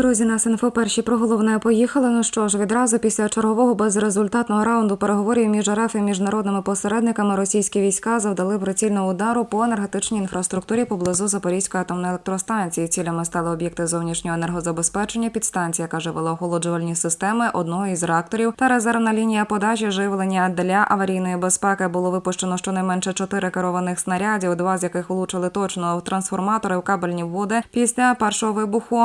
Друзі, нас інфо перші про головне поїхали. Ну що ж, відразу після чергового безрезультатного раунду переговорів між РФ і міжнародними посередниками російські війська завдали прицільного удару по енергетичній інфраструктурі поблизу Запорізької атомної електростанції. Цілями стали об'єкти зовнішнього енергозабезпечення, підстанція, яка живила охолоджувальні системи одного із реакторів та резервна лінія подачі живлення для аварійної безпеки. Було випущено щонайменше чотири керованих снарядів, два з яких влучили точно в трансформатори в кабельні води. Після першого вибуху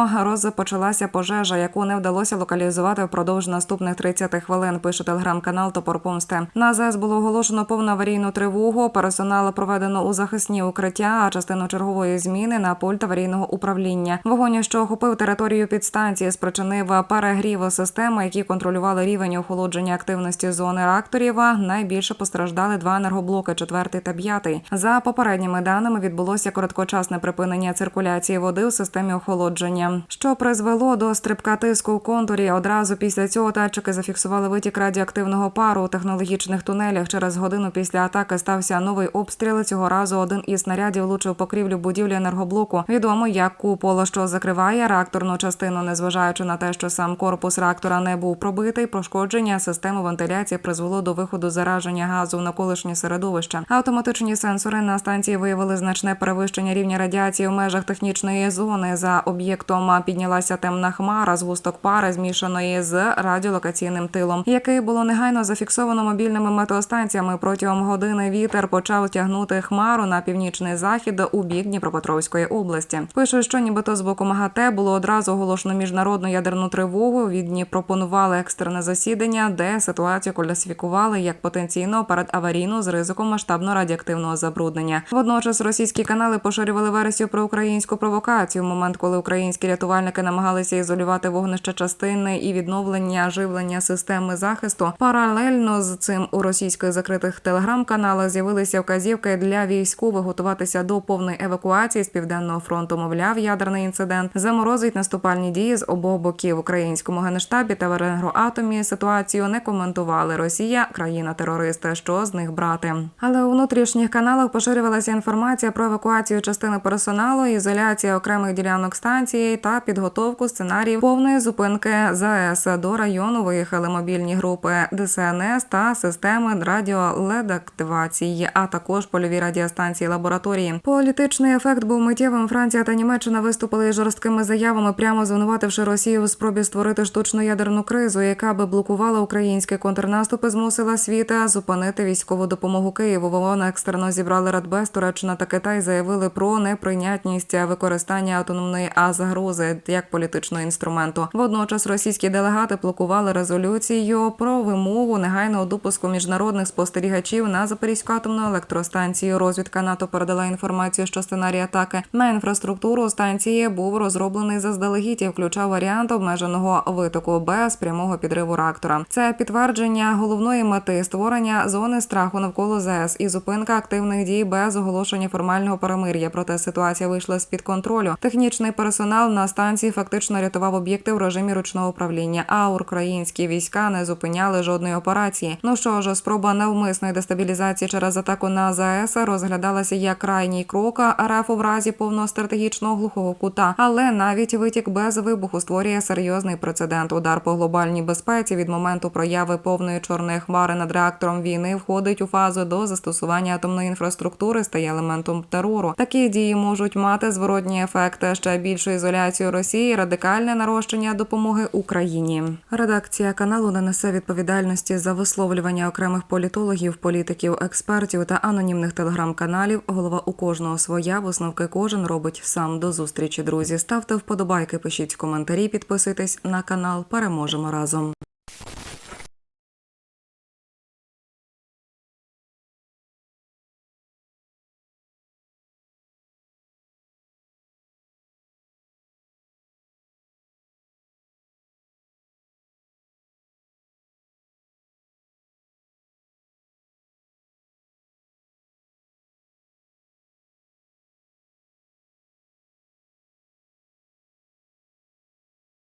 розпочалася пожежа, яку не вдалося локалізувати впродовж наступних 30 хвилин. Пише телеграм-канал Топор Помсти. На ЗЕС було оголошено повну аварійну тривогу. Персонал проведено у захисні укриття, а частину чергової зміни на пульт аварійного управління. Вогонь, що охопив територію підстанції, спричинив перегрів системи, які контролювали рівень охолодження активності зони реакторів. Найбільше постраждали два енергоблоки, четвертий та п'ятий. За попередніми даними відбулося короткочасне припинення циркуляції води у системі охолодження, що призвело до стрибка тиску у контурі. Одразу після цього датчики зафіксували витік радіоактивного пару у технологічних тунелях. Через годину після атаки стався новий обстріл. Цього разу один із снарядів влучив покрівлю будівлі енергоблоку. Відомо як купол, що закриває реакторну частину, незважаючи на те, що сам корпус реактора не був пробитий. Пошкодження системи вентиляції призвело до виходу зараження газу в навколишнє середовище. Автоматичні сенсори на станції виявили значне перевищення рівня радіації в межах технічної зони. За об'єктом піднялася темна хмара, згусток пари, змішаної з радіолокаційним тилом, який було негайно зафіксовано мобільними метеостанціями. Протягом години вітер почав тягнути хмару на північний захід у бік Дніпропетровської області. Пишуть, що нібито з боку МАГАТЕ було одразу оголошено міжнародну ядерну тривогу. Від пропонували екстрене засідання, де ситуацію класифікували як потенційно передаварійну з ризиком масштабно радіоактивного забруднення. Водночас російські канали поширювали версію про українську провокацію. В момент, коли українські рятувальники намагалися ізолювати вогнище частини і відновлення живлення системи захисту. Паралельно з цим у російських закритих телеграм-каналах з'явилися вказівки для військових готуватися до повної евакуації з південного фронту. Мовляв, ядерний інцидент заморозить наступальні дії з обох боків. Українському генштабі та в енергоатомі ситуацію не коментували. Росія країна терориста. Що з них брати? Але у внутрішніх каналах поширювалася інформація про евакуацію частини персоналу, ізоляція окремих ділянок станції та підготовку сценаріїв повної зупинки ЗАЕС. До району виїхали мобільні групи ДСНС та системи радіоледактивації, а також польові радіостанції лабораторії. Політичний ефект був миттєвим. Франція та Німеччина виступили жорсткими заявами, прямо звинувативши Росію в спробі створити штучну ядерну кризу, яка би блокувала український контрнаступ і змусила світа зупинити військову допомогу Києву. В ООН екстрено зібрали Радбез, Туреччина та Китай заявили про неприйнятність використання атомної а загрози як політичного інструменту. Водночас російські делегати блокували резолюцію про вимогу негайного допуску міжнародних спостерігачів на Запорізьку атомну електростанцію. Розвідка НАТО передала інформацію, що сценарій атаки на інфраструктуру станції був розроблений заздалегідь і включав варіант обмеженого витоку без прямого підриву реактора. Це підтвердження головної мети створення зони страху навколо ЗС і зупинка активних дій без оголошення формального перемир'я. Проте ситуація вийшла з під контролю. Технічний персонал на станції фактично рятував об'єкти в режимі ручного управління. А українські війська не зупиняли жодної операції. Ну що ж, спроба навмисної дестабілізації через атаку на ЗАЕС розглядалася як крайній крок РФ у разі повного стратегічного глухого кута. Але навіть витік без вибуху створює серйозний прецедент. Удар по глобальній безпеці від моменту прояви повної чорної хмари над реактором війни входить у фазу до застосування атомної інфраструктури, стає елементом терору. Такі дії можуть мати зворотні ефекти ще більшу ізоляцію Росії, радикальне нарощення допомоги Україні. Редакція каналу не несе відповідальності за висловлювання окремих політологів, політиків, експертів та анонімних телеграм-каналів. Голова у кожного своя висновки кожен робить сам. До зустрічі, друзі. Ставте вподобайки, пишіть коментарі, підписуйтесь на канал. Переможемо разом.